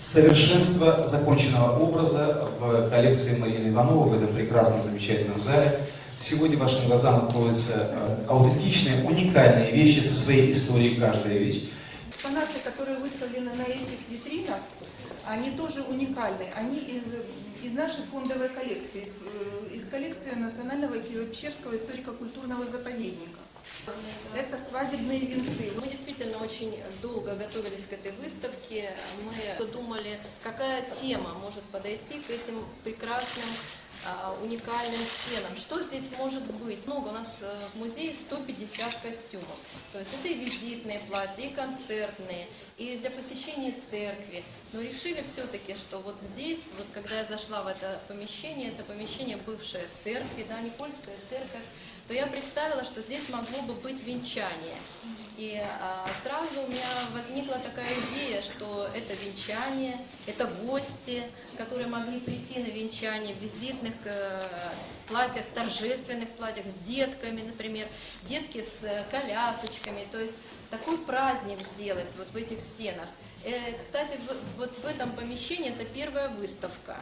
Совершенство законченного образа в коллекции Марины Ивановой в этом прекрасном, замечательном зале. Сегодня вашим глазам откроются э, аутентичные, уникальные вещи со своей историей, каждая вещь. Экспонаты, которые выставлены на этих витринах, они тоже уникальны. Они из, из нашей фондовой коллекции, из, э, из коллекции Национального Киево-Печерского историко-культурного заповедника. Это свадебные венцы. Мы действительно очень долго готовились к этой выставке. Мы думали, какая тема может подойти к этим прекрасным уникальным стенам. Что здесь может быть? Много у нас э, в музее 150 костюмов. То есть это и визитные платья, и концертные, и для посещения церкви. Но решили все-таки, что вот здесь, вот когда я зашла в это помещение, это помещение бывшей церкви, да, не польская церковь, то я представила, что здесь могло бы быть венчание. И а, сразу у меня возникла такая идея, что это венчание, это гости, которые могли прийти на венчание в визитных э, платьях, торжественных платьях, с детками, например, детки с э, колясочками, то есть такой праздник сделать вот в этих стенах. Э, кстати, вот в этом помещении это первая выставка.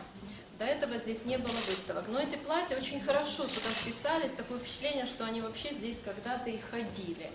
До этого здесь не было выставок. Но эти платья очень хорошо туда вписались, такое впечатление, что они вообще здесь когда-то и ходили.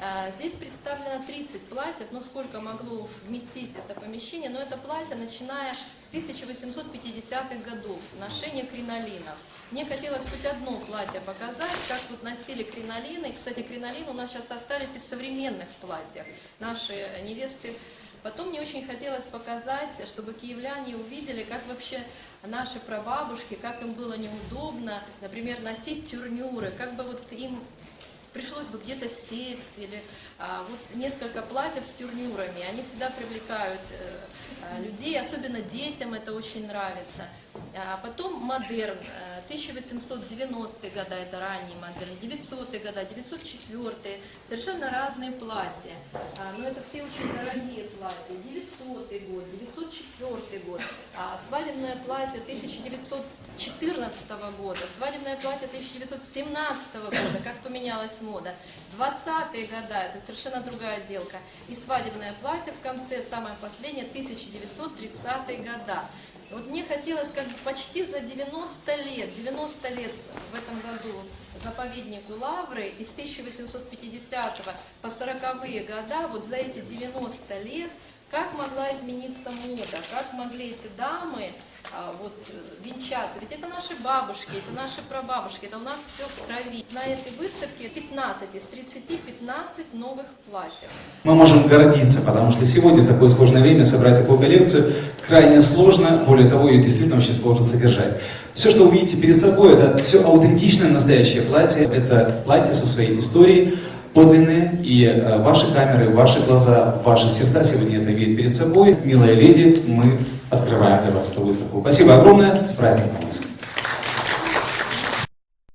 А, Здесь представлено 30 платьев, ну сколько могло вместить это помещение, но это платье, начиная с 1850-х годов, ношение кринолинов. Мне хотелось хоть одно платье показать, как вот носили кринолины. Кстати, кринолины у нас сейчас остались и в современных платьях. Наши невесты Потом мне очень хотелось показать, чтобы киевляне увидели, как вообще наши прабабушки, как им было неудобно, например, носить тюрнюры, как бы вот им пришлось бы где-то сесть или а, вот несколько платьев с тюрнюрами. Они всегда привлекают э, а, людей, особенно детям это очень нравится. А потом модерн, э, 1890-е годы, это ранний модерн, 900-е годы, 904-е, совершенно разные платья. А, но это все очень дорогие платья. 900 год, 904 год, а, свадебное платье 1914 года, свадебное платье 1917 года, как поменялась мода. 20-е года, это совершенно другая отделка. И свадебное платье в конце, самое последнее, 1930-е года. Вот мне хотелось как бы почти за 90 лет, 90 лет в этом году заповеднику Лавры из 1850 по 40-е года, вот за эти 90 лет, как могла измениться мода, как могли эти дамы а, вот, э, венчаться. Ведь это наши бабушки, это наши прабабушки, это у нас все в крови. На этой выставке 15 из 30 15 новых платьев. Мы можем гордиться, потому что сегодня в такое сложное время собрать такую коллекцию крайне сложно, более того, ее действительно очень сложно содержать. Все, что вы видите перед собой, это все аутентичное настоящее платье, это платье со своей историей, подлинные, и э, ваши камеры, ваши глаза, ваши сердца сегодня это видят перед собой. Милая леди, мы открываем для вас эту выставку. Спасибо огромное, с праздником вас!